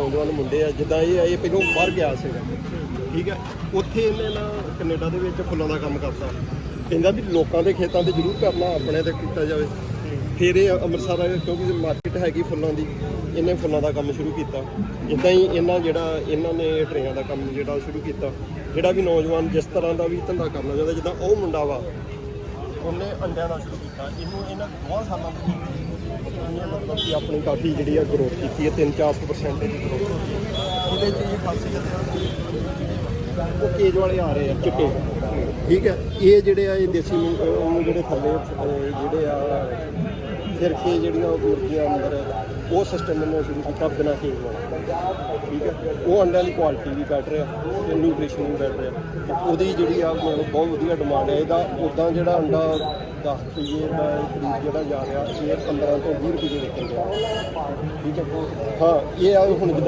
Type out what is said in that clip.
ਨੌਜਵਾਨ ਮੁੰਡੇ ਆ ਜਿੱਦਾਂ ਇਹ ਆ, ਇਹ ਪਹਿਲਾਂ ਬਾਹਰ ਗਿਆ ਸੀਗਾ। ਠੀਕ ਹੈ। ਉੱਥੇ ਇਹਨੇ ਨਾ ਕੈਨੇਡਾ ਦੇ ਵਿੱਚ ਫੁੱਲਾਂ ਦਾ ਕੰਮ ਕਰਦਾ ਕਹਿੰਦਾ ਵੀ ਲੋਕਾਂ ਦੇ ਖੇਤਾਂ ਤੇ ਜ਼ਰੂਰ ਕਰਨਾ ਆਪਣੇ ਤੇ ਕੀਤਾ ਜਾਵੇ। ਫਿਰ ਇਹ ਅੰਮ੍ਰਿਤਸਰ ਆਏ ਕਿਉਂਕਿ ਮਾਰਕੀਟ ਹੈਗੀ ਫੁੱਲਾਂ ਦੀ ਇਹਨੇ ਫੁੱਲਾਂ ਦਾ ਕੰਮ ਸ਼ੁਰੂ ਕੀਤਾ। ਇਦਾਂ ਹੀ ਇਹਨਾਂ ਜਿਹੜਾ ਇਹਨਾਂ ਨੇ ਟਰੇਆਂ ਦਾ ਕੰਮ ਜਿਹੜਾ ਉਹ ਸ਼ੁਰੂ ਕੀਤਾ। ਜਿਹੜਾ ਵੀ ਨੌਜਵਾਨ ਜਿਸ ਤਰ੍ਹਾਂ ਦਾ ਵੀ ਧੰਦਾ ਕਰਨਾ ਚਾਹੁੰਦਾ ਜਿੱਦਾਂ ਉਹ ਮੁੰਡਾ ਵਾ ਉਹਨੇ ਅੰਡਿਆਂ ਦਾ ਸ਼ੁਰੂ ਕੀਤਾ। ਇਹਨੂੰ ਇਹਨਾਂ ਬਹੁਤ ਸਾਲਾਂ ਤੋਂ ਇਹਨੇ ਮਤਲਬ ਕਿ ਆਪਣੀ ਕਾਫੀ ਜਿਹੜੀ ਆ ਗਰੋਥ ਕੀਤੀ ਹੈ 3-4% ਦੀ ਗਰੋਥ ਇਹਦੇ 'ਚ ਇਹ ਖਾਸੀਅਤ ਉਹ ਕੇਜ ਵਾਲੇ ਆ ਰਹੇ ਆ। ਚਿੱਟੇ। ਠੀਕ ਹੈ। ਇਹ ਜਿਹੜੇ ਆ ਇਹ ਦੇਸੀ ਅਹ ਜਿਹੜੇ ਥੱਲੇ ਜਿਹੜੇ ਆ ਫਿਰ ਕੇ ਜਿਹੜੀਆਂ ਉਹ ਮੁਰਗੀਆਂ ਅੰਦਰ, ਉਹ ਸਿਸਟਮ ਇਹਨੇ ਸ਼ੁਰੂ ਕੀਤਾ ਬਿਨਾਂ ਕੇਜ ਵਾਲਾ ਠੀਕ ਹੈ? ਉਹ ਅੰਡਿਆਂ ਦੀ ਕੁਆਲਿਟੀ ਵੀ ਬੈਟਰ ਰਿਹਾ ਤੇ ਨਿਊਟ੍ਰੀਸ਼ਨ ਵੀ ਬੈਟਰ ਰਿਹਾ। ਤੇ ਉਹਦੀ ਜਿਹੜੀ ਆ ਮਤਲਬ ਬਹੁਤ ਵਧੀਆ ਡਿਮਾਂਡ ਹੈ। ਇਹਦਾ ਉਦਾਂ ਜਿਹੜਾ ਅੰਡਾ 10 ਰੁਪਏ ਦਾ ਕਰੀਬ ਜਿਹੜਾ ਜਾ ਰਿਹਾ, ਇਹ 15 ਤੋਂ 20 ਰੁਪਏ ਦੇ ਵਿਕਣ ਡਿਆ ਠੀਕ ਹੈ? ਹਾਂ, ਇਹ ਆ ਹੁਣ ਜਿੱਦਾਂ